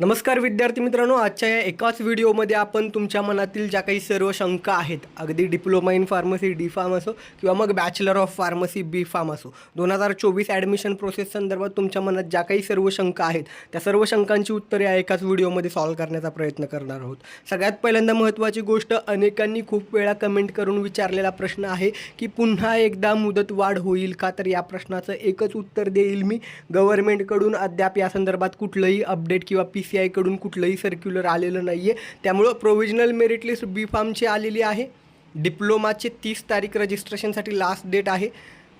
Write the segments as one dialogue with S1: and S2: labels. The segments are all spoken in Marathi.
S1: नमस्कार विद्यार्थी मित्रांनो आजच्या या एकाच व्हिडिओमध्ये आपण तुमच्या मनातील ज्या काही सर्व शंका आहेत अगदी diploma in pharmacy D pharm असो किंवा मग bachelor of pharmacy B pharm असो दोन हजार चोवीस ॲडमिशन प्रोसेस संदर्भात तुमच्या मनात ज्या काही सर्व शंका आहेत त्या सर्व शंकांची उत्तरे या एकाच व्हिडिओमध्ये सॉल्व करण्याचा प्रयत्न करणार आहोत. सगळ्यात पहिल्यांदा महत्त्वाची गोष्ट अनेकांनी खूप वेळा कमेंट करून विचारलेला प्रश्न आहे की पुन्हा एकदा मुदत वाढ होईल का? तर या प्रश्नाचं एकच उत्तर देईल मी. गव्हर्नमेंटकडून अद्याप या संदर्भात कुठलंही अपडेट किंवा पी सी आयकडून कुठलंही सर्क्युलर आलेलं नाही आहे त्यामुळं प्रोव्हिजनल मेरिट लिस्ट बी फार्मची आलेली आहे. डिप्लोमाचे तीस तारीख रजिस्ट्रेशनसाठी लास्ट डेट आहे.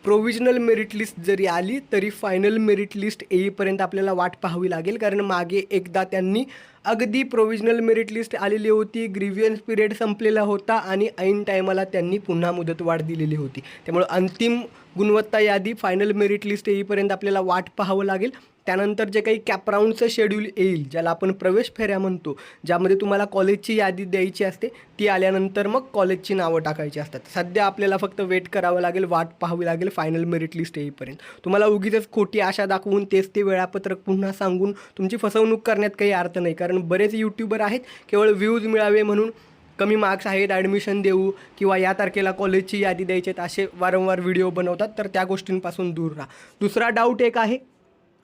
S1: प्रोव्हिजनल मेरिट लिस्ट जरी आली तरी फायनल मेरिट लिस्ट येईपर्यंत आपल्याला वाट पाहावी लागेल. कारण मागे एकदा त्यांनी अगदी प्रोव्हिजनल मेरिट लिस्ट आलेली होती ग्रिव्हियन्स पिरियड संपलेला होता आणि ऐन टायमाला त्यांनी पुन्हा मुदतवाढ दिलेली होती. त्यामुळं अंतिम गुणवत्ता यादी फायनल मेरिट लिस्ट येईपर्यंत आपल्याला वाट पाहावं लागेल. त्यानंतर जे काही कॅपराऊंडचं शेड्यूल येईल ज्याला आपण प्रवेश फेऱ्या म्हणतो ज्यामध्ये तुम्हाला कॉलेजची यादी द्यायची असते ती आल्यानंतर मग कॉलेजची नावं टाकायची असतात. सध्या आपल्याला फक्त वेट करावं लागेल वाट पाहावी लागेल फायनल मेरिट लिस्ट येईपर्यंत. तुम्हाला उगीच खोटी आशा दाखवून तेच ते वेळापत्रक पुन्हा सांगून तुमची फसवणूक करण्यात काही अर्थ नाही. कारण बरेच यूट्यूबर आहेत केवळ व्ह्यूज मिळावे म्हणून कमी मार्क्स आहेत ॲडमिशन देऊ किंवा या तारखेला कॉलेजची यादी द्यायची आहेत असे वारंवार व्हिडिओ बनवतात. तर त्या गोष्टींपासून दूर राहा. दुसरा डाऊट एक आहे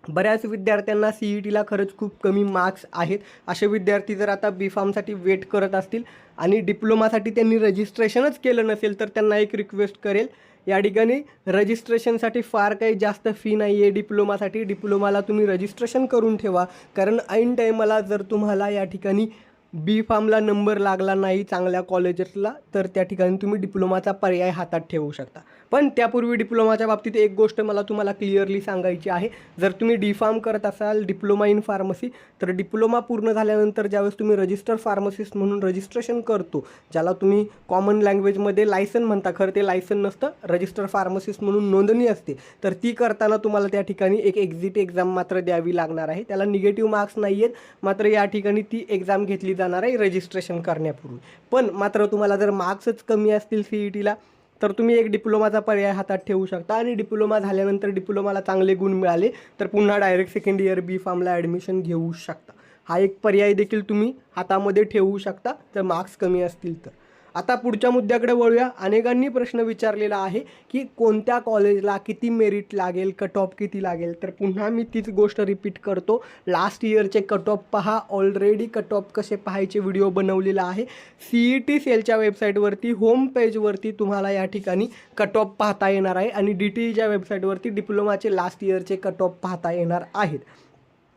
S1: बऱ्याच विद्यार्थ्यांना सी ई टीला खरंच खूप कमी मार्क्स आहेत. असे विद्यार्थी जर आता बी फार्मसाठी वेट करत असतील आणि डिप्लोमासाठी त्यांनी रजिस्ट्रेशनच केलं नसेल तर त्यांना एक रिक्वेस्ट करेल. या ठिकाणी रजिस्ट्रेशनसाठी फार काही जास्त फी नाही आहे डिप्लोमासाठी डिप्लोमाला तुम्ही रजिस्ट्रेशन करून ठेवा. कारण ऐन टाईमाला जर तुम्हाला या ठिकाणी बी फार्मला नंबर लागला नाही चांगल्या कॉलेजेसला तर त्या ठिकाणी तुम्ही डिप्लोमाचा पर्याय हातात ठेवू शकता. पण त्यापूर्वी डिप्लोमाच्या बाबतीत एक गोष्ट मला तुम्हाला क्लिअरली सांगायची आहे. जर तुम्ही डी फार्म करत असाल डिप्लोमा इन फार्मसी तर डिप्लोमा पूर्ण झाल्यानंतर ज्यावेळेस तुम्ही रजिस्टर फार्मसिस्ट म्हणून रजिस्ट्रेशन करतो ज्याला तुम्ही कॉमन लँग्वेजमध्ये लायसन म्हणता खरं ते लायसन नसतं रजिस्टर फार्मसिस्ट म्हणून नोंदणी असते तर ती करताना तुम्हाला त्या ठिकाणी एक एक्झिट एक्झाम मात्र द्यावी लागणार आहे. त्याला निगेटिव्ह मार्क्स नाही आहेत मात्र या ठिकाणी ती एक्झाम घेतली जाणार आहे रजिस्ट्रेशन करण्यापूर्वी. पण मात्र तुम्हाला जर मार्क्सच कमी असतील सी ई टीला तर तुम्ही एक डिप्लोमाचा पर्याय हातात ठेवू शकता. आणि डिप्लोमा झाल्यानंतर डिप्लोमाला चांगले गुण मिळाले तर पुन्हा डायरेक्ट सेकंड इयर बी फार्मला ॲडमिशन घेऊ शकता. हा एक पर्याय देखील तुम्ही हातामध्ये ठेवू शकता. जर मार्क्स कमी असतील तर. आता पुढच्या मुद्द्याकडे वळूया. अनेकांनी प्रश्न विचारलेला आहे की कोणत्या कॉलेजला किती मेरिट लागेल कट ऑफ किती लागेल? तर पुन्हा मी तीच गोष्ट रिपीट करतो. लास्ट इयरचे कट ऑफ पहा. ऑलरेडी कट ऑफ कसे पाहायचे व्हिडिओ बनवलेला आहे. सी ई टी सेलच्या वेबसाईटवरती होम पेजवरती तुम्हाला या ठिकाणी कट ऑफ पाहता येणार आहे. आणि डी टी ईच्या वेबसाईटवरती डिप्लोमाचे लास्ट इयरचे कट ऑफ पाहता येणार आहेत.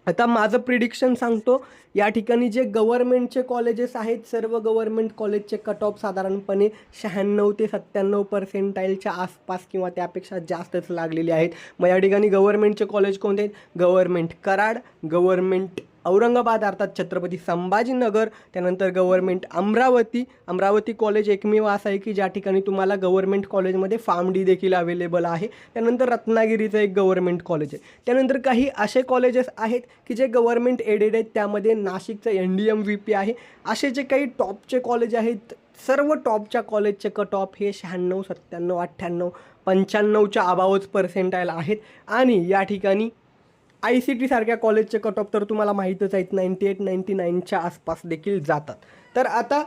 S1: आता माझं प्रिडिक्शन सांगतो या ठिकाणी जे गव्हर्मेंटचे कॉलेजेस आहेत सर्व गव्हर्मेंट कॉलेजचे कट ऑफ साधारणपणे शहाण्णव ते सत्त्याण्णव पर्सेंटाईलच्या आसपास किंवा त्यापेक्षा जास्तच लागलेले आहेत. मग या ठिकाणी गव्हर्मेंटचे कॉलेज कोणते आहेत? गव्हर्मेंट कराड गव्हर्मेंट औरंगाबाद अर्थात छत्रपती संभाजीनगर त्यानंतर गव्हर्मेंट अमरावती. अमरावती कॉलेज एकमेव असं आहे की ज्या ठिकाणी तुम्हाला गव्हर्मेंट कॉलेजमध्ये फार्म डी देखील अवेलेबल आहे. त्यानंतर रत्नागिरीचं एक गव्हर्मेंट कॉलेज आहे. त्यानंतर काही असे कॉलेजेस आहेत की जे गव्हर्मेंट एडेड आहेत. त्यामध्ये नाशिकचं N D M V P आहे. असे जे काही टॉपचे कॉलेज आहेत सर्व टॉपच्या कॉलेजचे कट ऑफ हे शहाण्णव सत्त्याण्णव अठ्ठ्याण्णव पंच्याण्णवच्या अबावच पर्सेंटाईल आहेत. आणि या ठिकाणी आय सी टी सारख्या कॉलेजचे कट ऑफ तर तुम्हाला माहीतच आहेत नाईन्टी एट नाईन्टी नाईनच्या आसपास देखील जातात. तर आता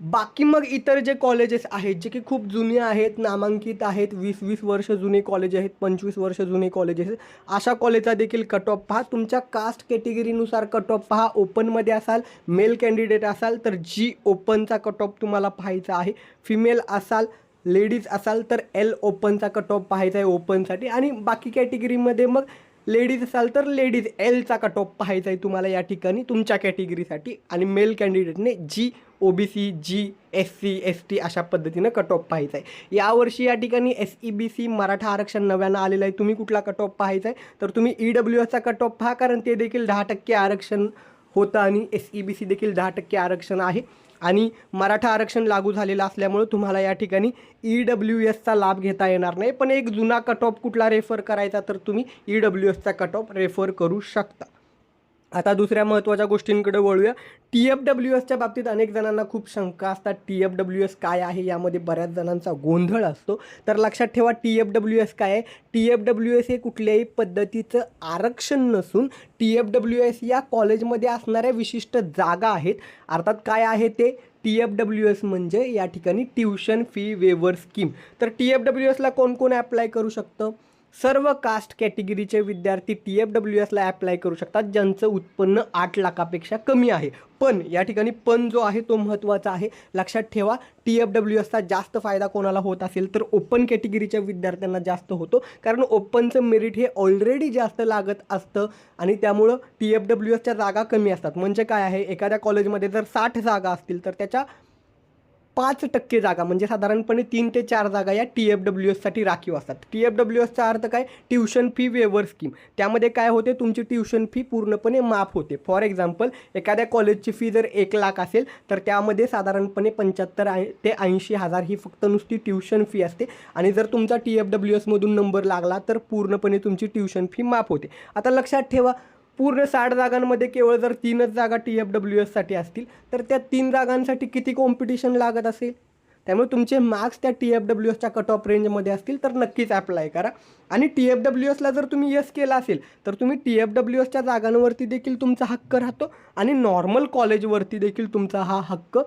S1: बाकी मग इतर जे कॉलेजेस आहेत जे की खूप जुने आहेत नामांकित आहेत वीस वीस वर्ष जुने कॉलेज आहेत पंचवीस वर्ष जुने कॉलेजेस आहेत अशा कॉलेजचा देखील कट ऑफ पहा. तुमच्या कास्ट कॅटेगरीनुसार कट ऑफ पहा. ओपनमध्ये असाल मेल कॅन्डिडेट असाल तर जी ओपनचा कट ऑफ तुम्हाला पाहायचा आहे. फिमेल असाल लेडीज असाल तर एल ओपनचा कट ऑफ पाहायचा आहे ओपनसाठी आणि बाकी कॅटेगरीमध्ये मग लेडीज असाल तर लेडीज एलचा कट ऑफ पाहायचा आहे तुम्हाला या ठिकाणी तुमच्या कॅटेगरीसाठी. आणि male कॅन्डिडेटने G O B C G S C S T अशा पद्धतीनं कट ऑफ पाहायचा आहे. यावर्षी या ठिकाणी S E B C Maratha आरक्षण नव्यानं आलेलं आहे. तुम्ही कुठला कट ऑफ पाहायचा आहे? तर तुम्ही ई डब्ल्यू एसचा कट ऑफ पहा कारण ते देखील दहा टक्के आरक्षण होतं आणि एस ई बी सी देखील दहा टक्के आरक्षण आहे. आणि मराठा आरक्षण लागू झालेलं असल्यामुळं तुम्हाला या ठिकाणी ई डब्ल्यू एसचा लाभ घेता येणार नाही. पण एक जुना कट ऑफ कुठला रेफर करायचा तर तुम्ही ई डब्ल्यू एसचा कट ऑफ रेफर करू शकता. आता दुसऱ्या महत्त्वाच्या गोष्टींकडे वळूया. टी एफ डब्ल्यू एसच्या बाबतीत अनेक जणांना खूप शंका असतात टी एफ डब्ल्यू एस काय आहे? यामध्ये बऱ्याच जणांचा गोंधळ असतो. तर लक्षात ठेवा टी एफ डब्ल्यू एस काय आहे? टी एफ डब्ल्यू एस हे कुठल्याही पद्धतीचं आरक्षण नसून टी एफ डब्ल्यू एस या कॉलेजमध्ये असणाऱ्या विशिष्ट जागा आहेत. अर्थात काय आहे ते? टी एफ डब्ल्यू एस म्हणजे या ठिकाणी ट्युशन फी वेवर स्कीम. तर टी एफ डब्ल्यू एसला कोण कोण ॲप्लाय करू शकतं? सर्व कास्ट कॅटेगरीचे विद्यार्थी टी एफ डब्ल्यू एसला ॲप्लाय करू शकतात ज्यांचं उत्पन्न आठ लाखापेक्षा कमी आहे. पण या ठिकाणी पण जो आहे तो महत्त्वाचा आहे. लक्षात ठेवा टी एफ डब्ल्यू एसचा जास्त फायदा कोणाला होत असेल तर ओपन कॅटेगरीच्या विद्यार्थ्यांना जास्त होतो. कारण ओपनचं मेरिट हे ऑलरेडी जास्त लागत असतं आणि त्यामुळं टी एफ डब्ल्यू एसच्या जागा कमी असतात. म्हणजे काय आहे? एखाद्या कॉलेजमध्ये जर साठ जागा असतील तर त्याच्या पाच टक्के जागा म्हणजे साधारणपणे तीन ते चार जागा या टी एफ डब्ल्यू एससाठी राखीव असतात. टी एफ डब्ल्यू एसचा अर्थ काय? Tuition fee waiver scheme. त्यामध्ये काय होते? तुमची ट्युशन फी पूर्णपणे माफ होते. फॉर एक्झाम्पल एखाद्या कॉलेजची फी जर एक लाख असेल तर त्यामध्ये साधारणपणे पंच्याहत्तर ते ऐंशी हजार ही फक्त नुसती ट्युशन फी असते. आणि जर तुमचा टी एफ डब्ल्यू एसमधून नंबर लागला तर पूर्णपणे तुमची ट्युशन फी माफ होते. आता लक्षात ठेवा पूर्ण साठ जागांमध्ये केवळ जर तीनच जागा टी एफ डब्ल्यू एससाठी असतील तर त्या तीन जागांसाठी किती कॉम्पिटिशन लागत असेल? त्यामुळे तुमचे मार्क्स त्या टी एफ डब्ल्यू एसच्या कट ऑफ रेंजमध्ये असतील तर नक्कीच अप्लाय करा. आणि टी एफ डब्ल्यू एसला जर तुम्ही यस केला असेल तर तुम्ही टी एफ डब्ल्यू एसच्या जागांवरती देखील तुमचा हक्क राहतो आणि नॉर्मल कॉलेजवरती देखील तुमचा हा हक्क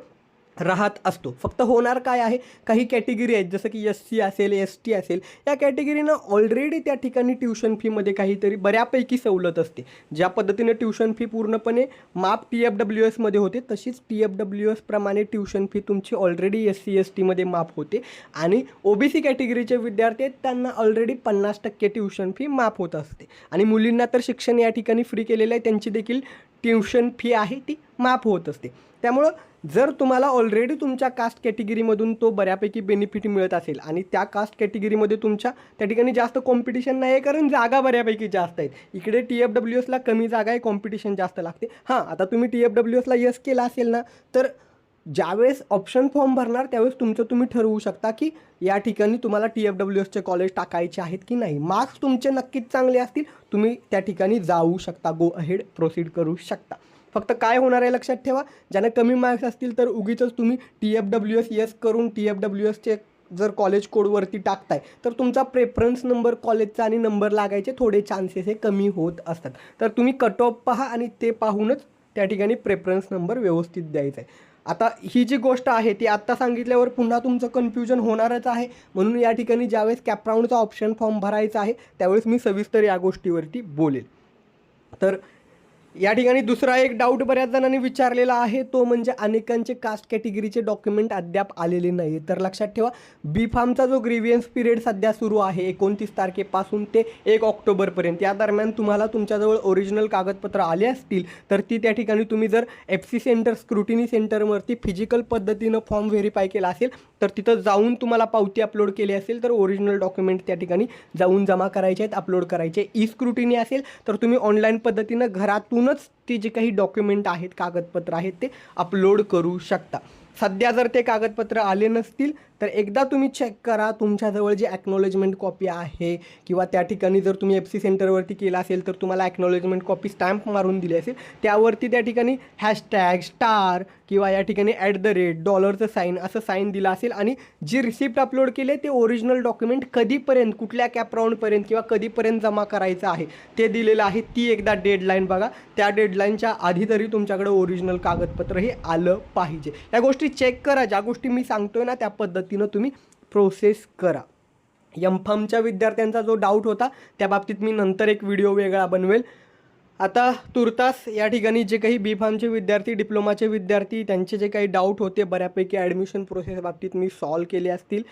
S1: राहत असतो. फक्त होणार काय आहे? काही कॅटेगरी आहेत जसं की एस सी असेल एस टी असेल या कॅटेगरीनं ऑलरेडी त्या ठिकाणी ट्युशन फीमध्ये काहीतरी बऱ्यापैकी सवलत असते. ज्या पद्धतीने ट्युशन फी पूर्णपणे माप टी एफ डब्ल्यू एसमध्ये होते तशीच टी एफ डब्ल्यू एसप्रमाणे ट्युशन फी तुमची ऑलरेडी एस सी एस टीमध्ये माफ होते. आणि ओ बी सी कॅटेगरीचे विद्यार्थी आहेत त्यांना ऑलरेडी पन्नास टक्के ट्युशन फी माफ होत असते. आणि मुलींना तर शिक्षण या ठिकाणी फ्री केलेलं आहे त्यांची देखील ट्युशन फी आहे ती माफ होत असते. त्यामुळं जर तुम्हाला ऑलरेडी तुमच्या कास्ट कॅटेगरीमधून तो बऱ्यापैकी बेनिफिट मिळत असेल आणि त्या कास्ट कॅटेगरीमध्ये तुमच्या त्या ठिकाणी जास्त कॉम्पिटिशन नाही आहे कारण जागा बऱ्यापैकी जास्त आहेत. इकडे टी एफ डब्ल्यू एसला कमी जागा आहे कॉम्पिटिशन जास्त लागते. हां आता तुम्ही टी एफ डब्ल्यू एसला यस केला असेल ना तर ज्यावेळेस ऑप्शन फॉर्म भरणार त्यावेळेस तुमचं तुम्ही ठरवू शकता की या ठिकाणी तुम्हाला टी एफ डब्ल्यू एसचे कॉलेज टाकायचे आहेत की नाही. मार्क्स तुमचे नक्कीच चांगले असतील तुम्ही त्या ठिकाणी जाऊ शकता. गो अहेड प्रोसीड करू शकता. फक्त काय होणार आहे लक्षात ठेवा ज्यांना कमी मार्क्स असतील तर उगीच तुम्ही T F W S yes करून टी एफ डब्ल्यू एसचे जर कॉलेज कोडवरती टाकताय तर तुमचा प्रेफरन्स नंबर कॉलेजचा आणि नंबर लागायचे थोडे चान्सेस हे कमी होत असतात. तर तुम्ही कट ऑफ पहा आणि ते पाहूनच त्या ठिकाणी प्रेफरन्स नंबर व्यवस्थित द्यायचा आहे आता ही जी गोष्ट आहे ती आत्ता सांगितल्यावर पुन्हा तुमचं कन्फ्युजन होणारच आहे. म्हणून या ठिकाणी ज्यावेळेस कॅपराऊंडचा ऑप्शन फॉर्म भरायचा आहे त्यावेळेस मी सविस्तर या गोष्टीवरती बोलेल. तर या ठिकाणी दुसरा एक डाऊट बऱ्याच जणांनी विचारलेला आहे. तो म्हणजे अनेकांचे कास्ट कॅटेगरीचे डॉक्युमेंट अद्याप आलेले नाही तर लक्षात ठेवा बी फार्मचा जो ग्रीवियन्स पिरियड सध्या सुरू आहे एकोणतीस तारखेपासून ते एक ऑक्टोबरपर्यंत या दरम्यान तुम्हाला तुमच्याजवळ ओरिजिनल कागदपत्र आले असतील तर ती त्या ठिकाणी तुम्ही जर एफ सी सेंटर स्क्रुटिनी सेंटरवरती फिजिकल पद्धतीनं फॉर्म व्हेरीफाय केला असेल तर तिथं जाऊन तुम्हाला पावती अपलोड केली असेल तर ओरिजिनल डॉक्युमेंट त्या ठिकाणी जाऊन जमा करायचे आहेत अपलोड करायचे. ई स्क्रुटिनी असेल तर तुम्ही ऑनलाईन पद्धतीनं घरातून घरातूनच ते जे काही डॉक्युमेंट आहेत कागदपत्र आहेत ते अपलोड करू शकता. सध्या जर ते कागदपत्र आले नसतील तर एकदा तुम्ही चेक करा तुमच्याजवळ जी ॲक्नॉलेजमेंट कॉपी आहे किंवा त्या ठिकाणी जर तुम्ही एफ सी सेंटरवरती केला असेल तर तुम्हाला ॲक्नॉलेजमेंट कॉपी स्टॅम्प मारून दिली असेल. त्यावरती त्या ठिकाणी हॅशटॅग स्टार किंवा या ठिकाणी ॲट द रेट डॉलरचं साईन असं साईन दिलं असेल आणि जी रिसिप्ट अपलोड केले ते ओरिजिनल डॉक्युमेंट कधीपर्यंत कुठल्या कॅप राऊंडपर्यंत किंवा कधीपर्यंत जमा करायचं आहे ते दिलेलं आहे. ती एकदा डेडलाईन बघा. त्या डेडलाईनच्या आधी तरी तुमच्याकडे ओरिजिनल कागदपत्र हे आलं पाहिजे. या गोष्टी चेक करा. ज्या गोष्टी मी सांगतोय ना त्या पद्धतीनं तुम्ही प्रोसेस करा. यमफामच्या विद्यार्थ्यांचा जो डाऊट होता त्या बाबतीत मी नंतर एक व्हिडिओ वेगळा बनवेल. आता तुर्तास या ठिकाणी जे काही बी फार्मचे विद्यार्थी डिप्लोमाचे विद्यार्थी त्यांचे जे काही डाऊट होते बऱ्यापैकी ॲडमिशन प्रोसेस बाबतीत मी सॉल्व केले असतील.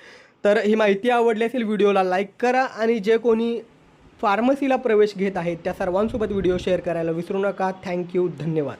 S1: तर ही माहिती आवडली असेल व्हिडिओला लाईक करा आणि जे कोणी फार्मसीला प्रवेश घेत आहेत त्या सर्वांसोबत व्हिडिओ शेअर करायला विसरू नका. थँक्यू धन्यवाद.